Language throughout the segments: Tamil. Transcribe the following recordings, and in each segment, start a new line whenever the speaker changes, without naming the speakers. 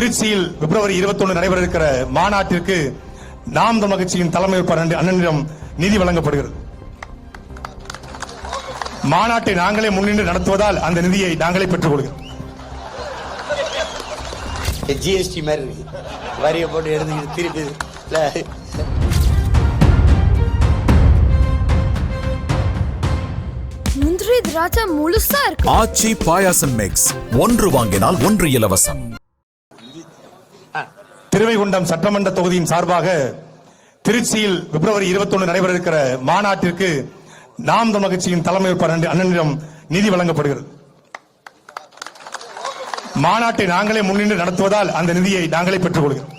திருச்சியில் பிப்ரவரி 21 நடைபெற இருக்கிற மாநாட்டிற்கு நாம் தமிழ் கட்சியின் தலைமை அண்ணனிடம் நிதி வழங்கப்படுகிறது. மாநாட்டை நாங்களே முன்னின்று நடத்துவதால் அந்த நிதியை நாங்களே பெற்றுக் கொள்கிறோம்
ஜிஎஸ்டி மாதிரி இருக்கு. வரியை போட்டு எடுத்துக்கிட்டு திருப்பி.
முந்திரி திராட்சை முழுசா இருக்கு.
ஆச்சி பாயாசம் மிக்ஸ் ஒன்று வாங்கினால் ஒன்று இலவசம்.
திருவைகுண்டம் சட்டமன்ற தொகுதியின் சார்பாக திருச்சியில் பிப்ரவரி 21 நடைபெற இருக்கிற மாநாட்டிற்கு நாம் தமிழ் கட்சியின் தலைமை அண்ணனிடம் நிதி வழங்கப்படுகிறது மாநாட்டை நாங்களே முன்னின்று நடத்துவதால் அந்த நிதியை நாங்களே பெற்றுக் கொள்கிறோம்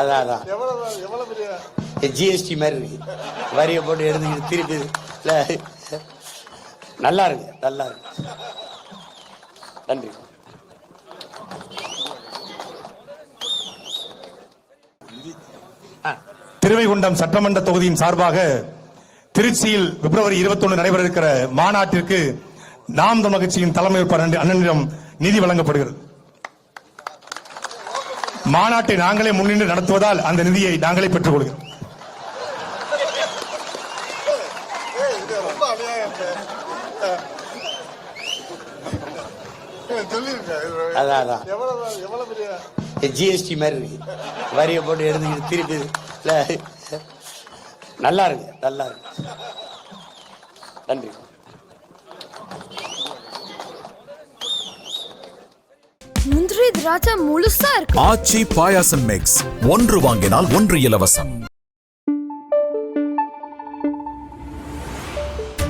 அதான் அதான் ஜிஎஸ்டி மாதிரி இருக்கு. வரியை போட்டு எடுத்துக்கிட்டு திருப்பி. இல்லை நல்லா இருக்கு நல்லா இருக்கு. நன்றி.
திருவைகுண்டம் சட்டமன்ற தொகுதியின் சார்பாக திருச்சியில் பிப்ரவரி 21 நடைபெற இருக்கிற மாநாட்டிற்கு நாம் தமிழ் கட்சியின் தலைமை அண்ணனிடம் நிதி வழங்கப்படுகிறது. மாநாட்டை நாங்களே முன்னின்று நடத்துவதால் அந்த நிதியை நாங்களே பெற்றுக் கொள்கிறோம்.
அதான் அதான். ஜிஎஸ்டி மாதிரி இருக்கு. வரியை போட்டு எடுத்துக்கிட்டு திருப்பி இல்லை நல்லா இருக்கு நல்லா இருக்கு. நன்றி.
முந்திரி திராட்சை முழுசா இருக்கு.
ஆச்சி பாயாசம் மிக்ஸ் ஒன்று வாங்கினால் ஒன்று இலவசம்.